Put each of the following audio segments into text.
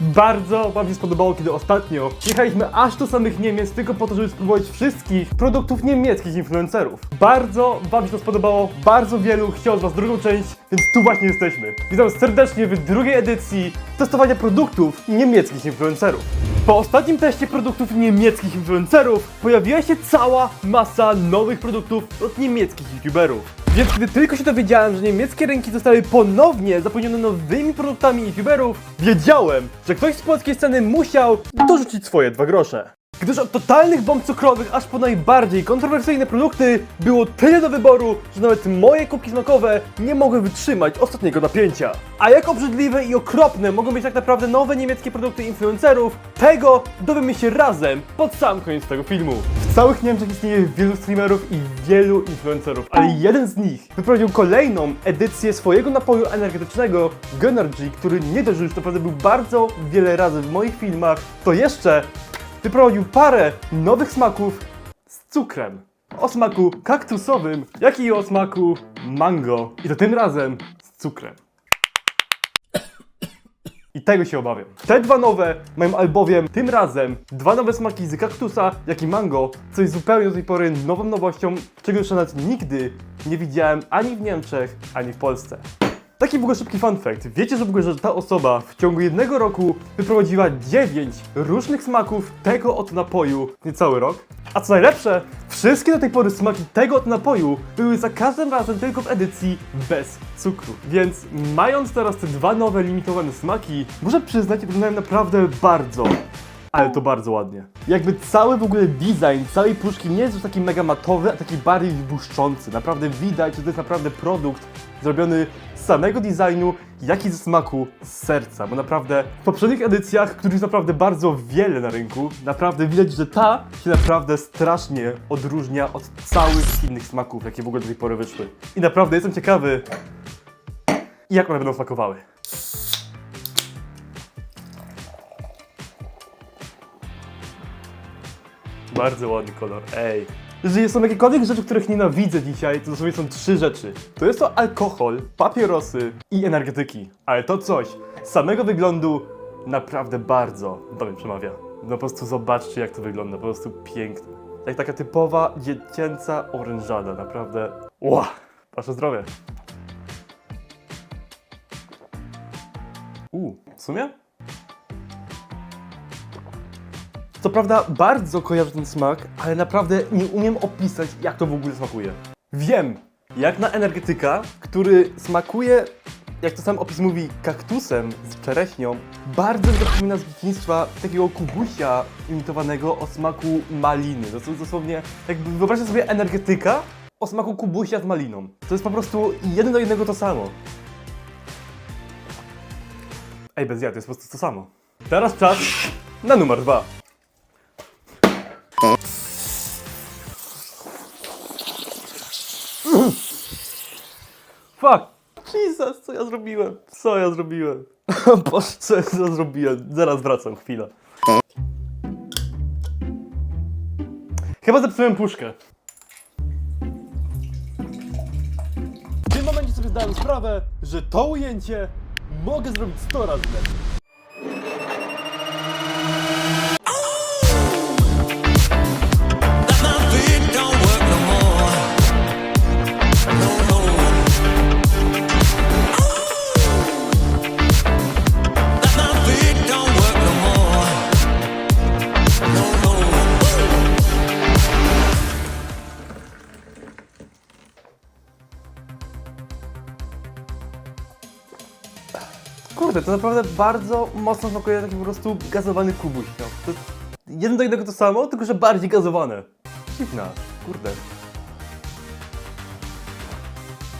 Bardzo wam się spodobało, kiedy ostatnio jechaliśmy aż do samych Niemiec tylko po to, żeby spróbować wszystkich produktów niemieckich influencerów. Bardzo wam się to spodobało, bardzo wielu chciało z was drugą część, więc tu właśnie jesteśmy. Witam serdecznie w drugiej edycji testowania produktów niemieckich influencerów. Po ostatnim teście produktów niemieckich influencerów pojawiła się cała masa nowych produktów od niemieckich youtuberów. Więc kiedy tylko się dowiedziałem, że niemieckie rynki zostały ponownie zapełnione nowymi produktami youtuberów, wiedziałem, że ktoś z polskiej sceny musiał dorzucić swoje dwa grosze. Gdyż od totalnych bomb cukrowych aż po najbardziej kontrowersyjne produkty było tyle do wyboru, że nawet moje kubki smakowe nie mogły wytrzymać ostatniego napięcia. A jak obrzydliwe i okropne mogą być tak naprawdę nowe niemieckie produkty influencerów, tego dowiemy się razem pod sam koniec tego filmu. W całych Niemczech istnieje wielu streamerów i wielu influencerów, ale jeden z nich wyprowadził kolejną edycję swojego napoju energetycznego Gunnergy, który nie dość, że już naprawdę był bardzo wiele razy w moich filmach, to jeszcze wyprowadził parę nowych smaków z cukrem. O smaku kaktusowym, jak i o smaku mango. I to tym razem z cukrem. I tego się obawiam. Te dwa nowe mają albowiem tym razem dwa nowe smaki z kaktusa, jak i mango, co jest zupełnie do tej pory nową nowością, czego jeszcze nawet nigdy nie widziałem ani w Niemczech, ani w Polsce. Taki w ogóle szybki fun fact. Wiecie, że w ogóle, że ta osoba w ciągu jednego roku wyprowadziła 9 różnych smaków tego oto napoju niecały rok? A co najlepsze, wszystkie do tej pory smaki tego oto napoju były za każdym razem tylko w edycji bez cukru. Więc mając teraz te dwa nowe limitowane smaki, muszę przyznać, że wyglądają naprawdę bardzo, ale to bardzo ładnie. Jakby cały w ogóle design całej puszki nie jest już taki mega matowy, a taki bardziej błyszczący. Naprawdę widać, że to jest naprawdę produkt zrobiony z samego designu, jak i ze smaku z serca, bo naprawdę w poprzednich edycjach, których jest naprawdę bardzo wiele na rynku, naprawdę widać, że ta się naprawdę strasznie odróżnia od całych innych smaków, jakie w ogóle do tej pory wyszły. I naprawdę jestem ciekawy, jak one będą smakowały. Bardzo ładny kolor, ej. Jeżeli są jakiekolwiek rzeczy, których nienawidzę dzisiaj, to dosłownie są trzy rzeczy. To jest to alkohol, papierosy i energetyki. Ale to coś z samego wyglądu naprawdę bardzo do mnie przemawia. No po prostu zobaczcie jak to wygląda, po prostu piękne. Jak taka typowa dziecięca orężada, naprawdę. Ła! Wasze zdrowie. U, w sumie? Co prawda bardzo kojarzę ten smak, ale naprawdę nie umiem opisać, jak to w ogóle smakuje. Wiem, jak na energetyka, który smakuje, jak to sam opis mówi, kaktusem z czereśnią, bardzo mi przypomina z dzieciństwa takiego kubusia imitowanego o smaku maliny. To jest dosłownie, jakby wyobraźcie sobie energetyka o smaku kubusia z maliną. To jest po prostu jeden do jednego to samo. Ej, bez ja, to jest po prostu to samo. Teraz czas na numer dwa. Jesus, co ja zrobiłem? Co ja zrobiłem? Boże, co ja zrobiłem? Zaraz wracam, chwila. Chyba zepsułem puszkę. W tym momencie sobie zdałem sprawę, że to ujęcie mogę zrobić 100 razy lepiej. To naprawdę bardzo mocno smakuje taki po prostu gazowany kubuś. No. To jest jeden do jednego to samo, tylko że bardziej gazowane. Dziwna, kurde.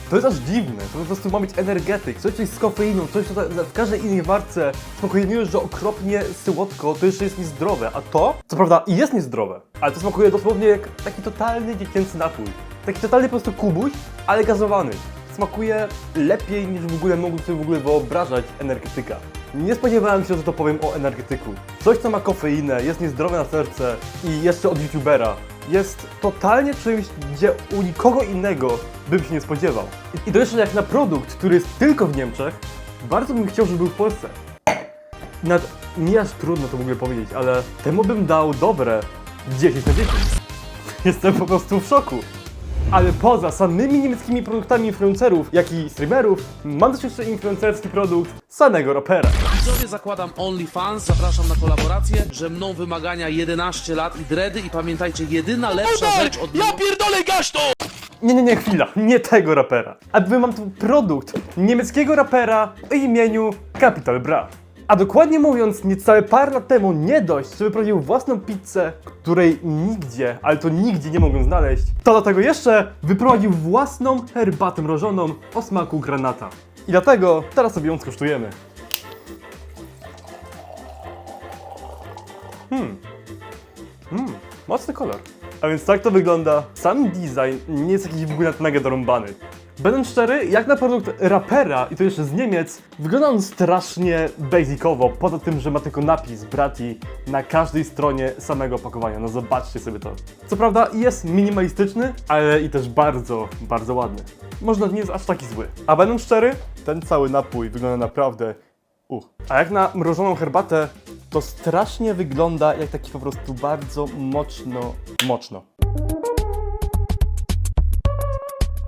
To jest aż dziwne, to po prostu ma być energetyk, coś, coś z kofeiną, coś co w każdej innej warce smakuje nie już, że okropnie słodko, to jeszcze jest niezdrowe, a to, co prawda jest niezdrowe, ale to smakuje dosłownie jak taki totalny dziecięcy napój. Taki totalny po prostu kubuś, ale gazowany. Smakuje lepiej niż w ogóle mógłbym sobie w ogóle wyobrażać energetyka. Nie spodziewałem się, że to powiem o energetyku. Coś, co ma kofeinę, jest niezdrowe na serce i jeszcze od youtubera. Jest totalnie czymś, gdzie u nikogo innego bym się nie spodziewał. I- to jeszcze jak na produkt, który jest tylko w Niemczech, bardzo bym chciał, żeby był w Polsce. Nad mi aż trudno to w ogóle powiedzieć, ale temu bym dał dobre 10 na 10. Jestem po prostu w szoku. Ale poza samymi niemieckimi produktami influencerów, jak i streamerów, mam też jeszcze influencerski produkt samego rapera. Widzowie zakładam OnlyFans, zapraszam na kolaborację, że mną wymagania 11 lat i dredy i pamiętajcie, jedyna lepsza rzecz od Ja pierdolę gaś to! Nie, nie, nie, chwila, nie tego rapera. A bowiem mam tu produkt niemieckiego rapera o imieniu Capital Bra. A dokładnie mówiąc, niecałe parę lat temu nie dość, że wyprowadził własną pizzę, której nigdzie, ale to nigdzie nie mogłem znaleźć, to do tego jeszcze wyprowadził własną herbatę mrożoną o smaku granata. I dlatego teraz sobie ją skosztujemy. Hmm, mocny kolor. A więc tak to wygląda. Sam design nie jest jakiś w ogóle mega dorąbany. Będąc szczery, jak na produkt rapera, i to jeszcze z Niemiec, wygląda on strasznie basicowo, poza tym, że ma tylko napis Brati na każdej stronie samego opakowania. No zobaczcie sobie to. Co prawda jest minimalistyczny, ale i też bardzo, bardzo ładny. Może nawet nie jest aż taki zły. A będąc szczery, ten cały napój wygląda naprawdę Uch. A jak na mrożoną herbatę, to strasznie wygląda jak taki po prostu bardzo mocno, mocno.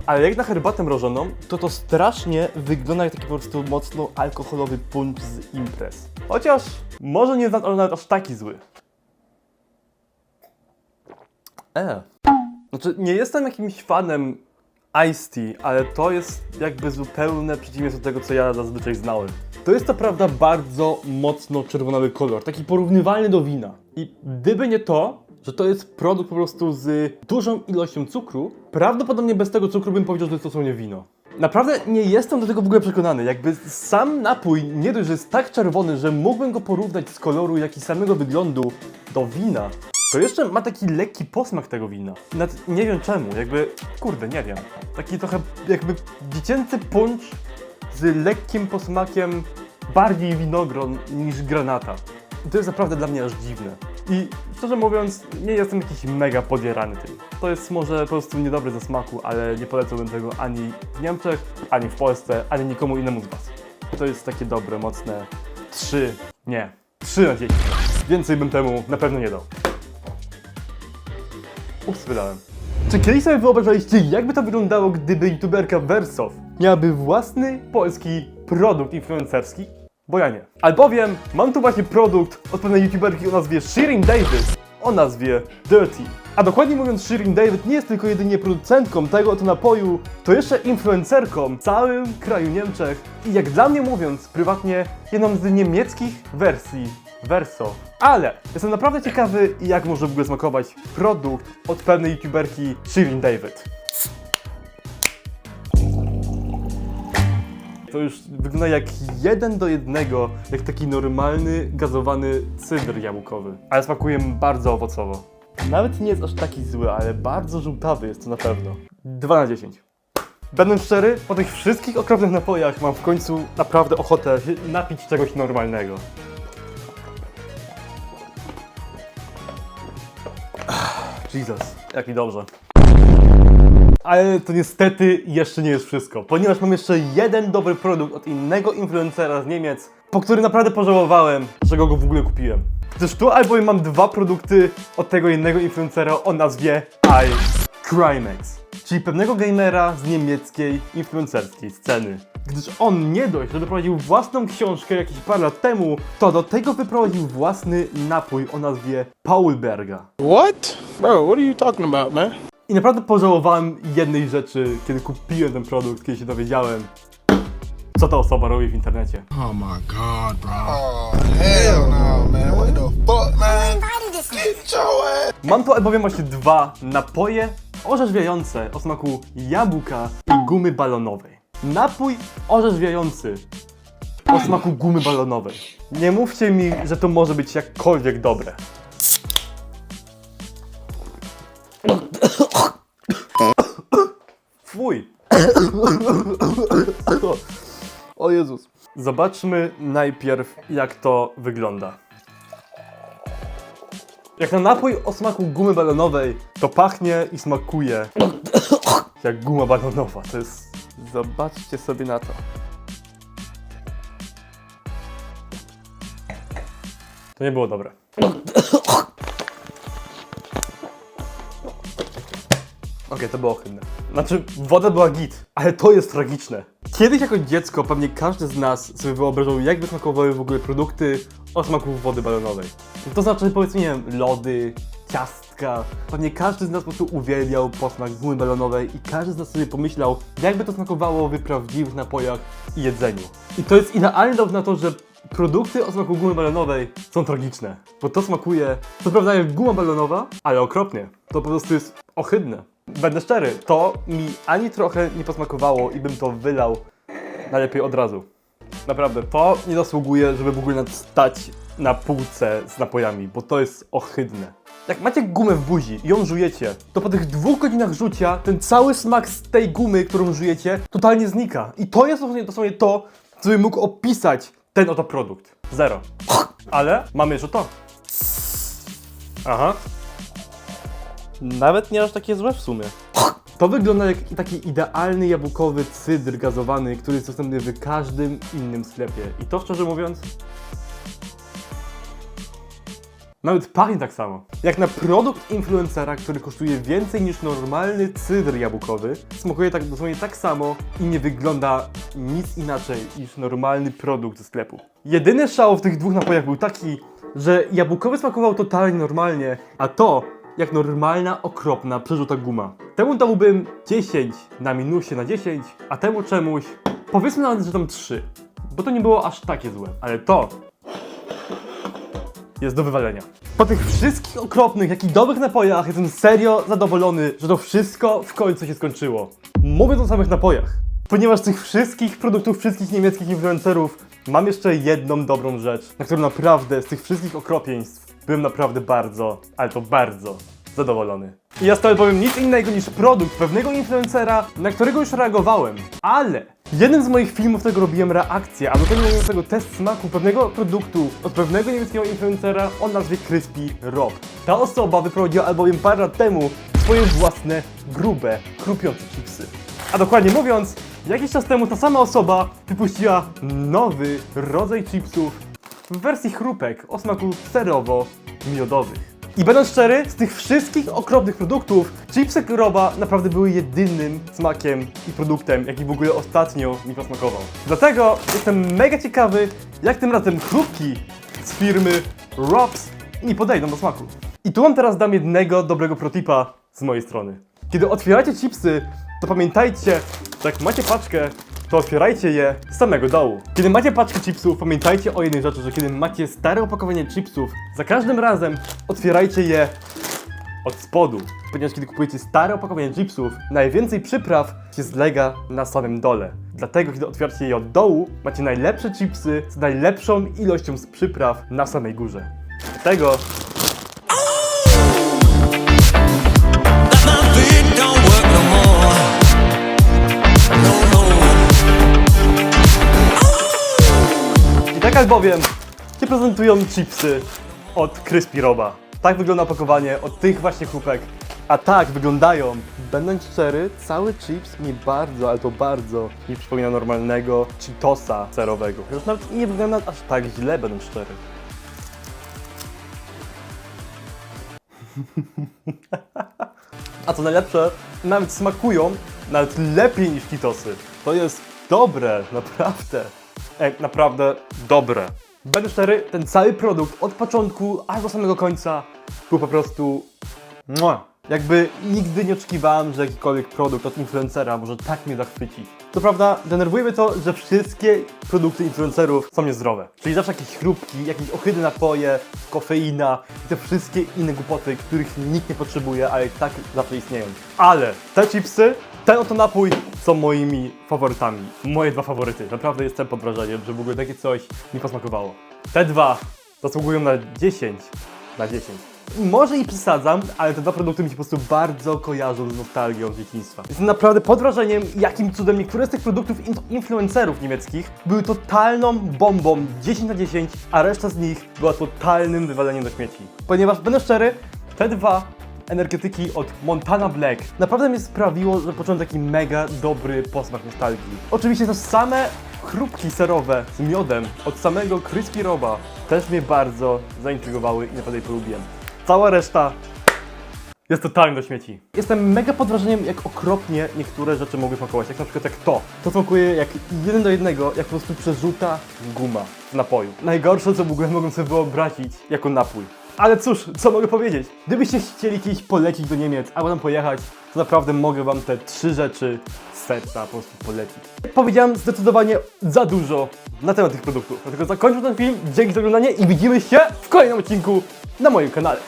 Ale jak na herbatę mrożoną, to to strasznie wygląda jak taki po prostu mocno alkoholowy punch z imprez. Chociaż może nie jest on nawet aż taki zły. E. Znaczy, nie jestem jakimś fanem Ice Tea, ale to jest jakby zupełne przeciwieństwo tego, co ja zazwyczaj znałem. To jest to prawda bardzo mocno czerwonawy kolor, taki porównywalny do wina. I gdyby nie to, że to jest produkt po prostu z dużą ilością cukru, prawdopodobnie bez tego cukru bym powiedział, że to jest dosłownie wino. Naprawdę nie jestem do tego w ogóle przekonany. Jakby sam napój nie dość, że jest tak czerwony, że mógłbym go porównać z koloru, jak i samego wyglądu do wina, to jeszcze ma taki lekki posmak tego wina. Nawet nie wiem czemu, jakby, kurde, nie wiem. Taki trochę jakby dziecięcy punch z lekkim posmakiem bardziej winogron niż granata. I to jest naprawdę dla mnie aż dziwne. I szczerze mówiąc, nie jestem jakiś mega podjarany tym. To jest może po prostu niedobry ze smaku, ale nie polecałbym tego ani w Niemczech, ani w Polsce, ani nikomu innemu z Was. To jest takie dobre, mocne 3, nie, 3 na 10. Więcej bym temu na pewno nie dał. Ups, wydałem. Czy kiedyś sobie wyobrażaliście, jakby to wyglądało, gdyby youtuberka Versow miałaby własny polski produkt influencerski? Bo ja nie. Albowiem mam tu właśnie produkt od pewnej youtuberki o nazwie Shirin Davis o nazwie Dirty. A dokładnie mówiąc, Shirin David nie jest tylko jedynie producentką tego oto napoju, to jeszcze influencerką w całym kraju Niemczech i jak dla mnie mówiąc, prywatnie jedną z niemieckich wersji Verso. Ale jestem naprawdę ciekawy, jak może w ogóle smakować produkt od pewnej youtuberki Shirin David. To już wygląda jak jeden do jednego, jak taki normalny, gazowany cydr jabłkowy. Ale smakuje bardzo owocowo. Nawet nie jest aż taki zły, ale bardzo żółtawy jest to na pewno. 2 na 10. Będąc szczery, po tych wszystkich okropnych napojach mam w końcu naprawdę ochotę napić czegoś normalnego. Jesus, jak mi dobrze. Ale to niestety jeszcze nie jest wszystko, ponieważ mam jeszcze jeden dobry produkt od innego influencera z Niemiec, po który naprawdę pożałowałem, że go w ogóle kupiłem. Gdyż tu albowiem mam dwa produkty od tego innego influencera o nazwie iCrimex, czyli pewnego gamera z niemieckiej influencerskiej sceny. Gdyż on nie dość, że wyprowadził własną książkę jakieś parę lat temu, to do tego wyprowadził własny napój o nazwie Paulberga. What? Bro, what are you talking about, man? I naprawdę pożałowałem jednej rzeczy, kiedy kupiłem ten produkt, kiedy się dowiedziałem, co ta osoba robi w internecie. Oh my god, bro. Oh, hell no, man. What the fuck, man? Get your ass. Mam tu albowiem właśnie dwa napoje orzeźwiające o smaku jabłka i gumy balonowej. Napój orzeźwiający o smaku gumy balonowej. Nie mówcie mi, że to może być jakkolwiek dobre. Fuj. O Jezus. Zobaczmy najpierw, jak to wygląda. Jak na napój o smaku gumy balonowej, to pachnie i smakuje jak guma balonowa. To jest... Zobaczcie sobie na to. To nie było dobre. Okej, to było ohydne. Znaczy, woda była git, ale to jest tragiczne. Kiedyś jako dziecko pewnie każdy z nas sobie wyobrażał, jakby smakowały w ogóle produkty o smaku wody balonowej. To znaczy, powiedzmy, nie wiem, lody, ciastka. Pewnie każdy z nas po prostu uwielbiał posmak gumy balonowej i każdy z nas sobie pomyślał, jakby to smakowało w prawdziwych napojach i jedzeniu. I to jest idealny dowód na to, że produkty o smaku gumy balonowej są tragiczne. Bo to smakuje, co prawda jak guma balonowa, ale okropnie. To po prostu jest ohydne. Będę szczery, to mi ani trochę nie posmakowało i bym to wylał najlepiej od razu. Naprawdę, to nie zasługuje, żeby w ogóle stać na półce z napojami, bo to jest ohydne. Jak macie gumę w buzi i ją żujecie, to po tych dwóch godzinach rzucia ten cały smak z tej gumy, którą żujecie, totalnie znika. I to jest dosłownie to, co bym mógł opisać ten oto produkt. Zero. Ale mamy jeszcze to. Aha. Nawet nie aż takie złe w sumie. To wygląda jak taki idealny jabłkowy cydr gazowany, który jest dostępny w każdym innym sklepie. I to szczerze mówiąc, nawet pachnie tak samo. Jak na produkt influencera, który kosztuje więcej niż normalny cydr jabłkowy, smakuje tak dosłownie tak samo i nie wygląda nic inaczej niż normalny produkt ze sklepu. Jedyny szał w tych dwóch napojach był taki, że jabłkowy smakował totalnie normalnie, a to jak normalna, okropna, przerzuta guma. Temu dałbym 10 na minusie na 10, a temu czemuś powiedzmy nawet, że tam 3. Bo to nie było aż takie złe, ale to jest do wywalenia. Po tych wszystkich okropnych, jak i dobrych napojach jestem serio zadowolony, że to wszystko w końcu się skończyło. Mówiąc o samych napojach, ponieważ z tych wszystkich produktów, wszystkich niemieckich influencerów mam jeszcze jedną dobrą rzecz, na którą naprawdę z tych wszystkich okropieństw byłem naprawdę bardzo, ale to bardzo zadowolony. I ja stale powiem nic innego niż produkt pewnego influencera, na którego już reagowałem, ale jednym z moich filmów tego robiłem reakcję, a do tego test smaku pewnego produktu od pewnego niemieckiego influencera o nazwie Crispy Rob. Ta osoba wyprowadziła albowiem parę lat temu swoje własne, grube, chrupiące chipsy. A dokładnie mówiąc, jakiś czas temu ta sama osoba wypuściła nowy rodzaj chipsów w wersji chrupek o smaku serowo-miodowych. I będąc szczery, z tych wszystkich okropnych produktów, chipsy Roba naprawdę były jedynym smakiem i produktem, jaki w ogóle ostatnio mi posmakował. Dlatego jestem mega ciekawy, jak tym razem chrupki z firmy Robs mi podejdą do smaku. I tu wam teraz dam jednego dobrego protipa z mojej strony. Kiedy otwieracie chipsy, to pamiętajcie, że jak macie paczkę, to otwierajcie je z samego dołu. Kiedy macie paczkę chipsów, pamiętajcie o jednej rzeczy, że kiedy macie stare opakowanie chipsów, za każdym razem otwierajcie je od spodu. Ponieważ kiedy kupujecie stare opakowanie chipsów, najwięcej przypraw się zlega na samym dole. Dlatego kiedy otwieracie je od dołu, macie najlepsze chipsy z najlepszą ilością z przypraw na samej górze. Dlatego My I tak albowiem się prezentują chipsy od Crispy Roba. Tak wygląda opakowanie od tych właśnie chrupek. A tak wyglądają. Będąc szczery, cały chips mi bardzo, ale to bardzo mi przypomina normalnego Cheetosa serowego. Chociaż nawet nie wygląda aż tak źle, będąc szczery. A co najlepsze, nawet smakują nawet lepiej niż Cheetosy. To jest dobre, naprawdę. Naprawdę dobre. Będę szczery, ten cały produkt od początku aż do samego końca był po prostu Mua. Jakby nigdy nie oczekiwałem, że jakikolwiek produkt od influencera może tak mnie zachwycić. Co prawda, denerwuje mnie to, że wszystkie produkty influencerów są niezdrowe. Czyli zawsze jakieś chrupki, jakieś ohydne napoje, kofeina i te wszystkie inne głupoty, których nikt nie potrzebuje, ale i tak zawsze istnieją. Ale te chipsy, ten oto napój są moimi faworytami. Moje dwa faworyty. Naprawdę jestem pod wrażeniem, że w ogóle takie coś mi posmakowało. Te dwa zasługują na 10 na 10. Może i przesadzam, ale te dwa produkty mi się po prostu bardzo kojarzą z nostalgią z dzieciństwa. Jestem naprawdę pod wrażeniem, jakim cudem niektóre z tych produktów in influencerów niemieckich były totalną bombą 10 na 10, a reszta z nich była totalnym wywaleniem do śmieci. Ponieważ, będę szczery, te dwa energetyki od Montana Black naprawdę mnie sprawiło, że poczułem taki mega dobry posmak nostalgii. Oczywiście te same chrupki serowe z miodem od samego Crispy Roba też mnie bardzo zaintrygowały i naprawdę je polubiłem. Cała reszta jest totalnie do śmieci. Jestem mega pod wrażeniem, jak okropnie niektóre rzeczy mogły smakować. Jak na przykład jak to. To smakuje jak jeden do jednego, jak po prostu przerzuta guma w napoju. Najgorsze, co w ogóle mogłem sobie wyobrazić jako napój. Ale cóż, co mogę powiedzieć? Gdybyście chcieli kiedyś polecić do Niemiec albo tam pojechać, to naprawdę mogę wam te trzy rzeczy z serca po prostu polecić. Powiedziałem zdecydowanie za dużo na temat tych produktów. Dlatego zakończę ten film. Dzięki za oglądanie i widzimy się w kolejnym odcinku na moim kanale.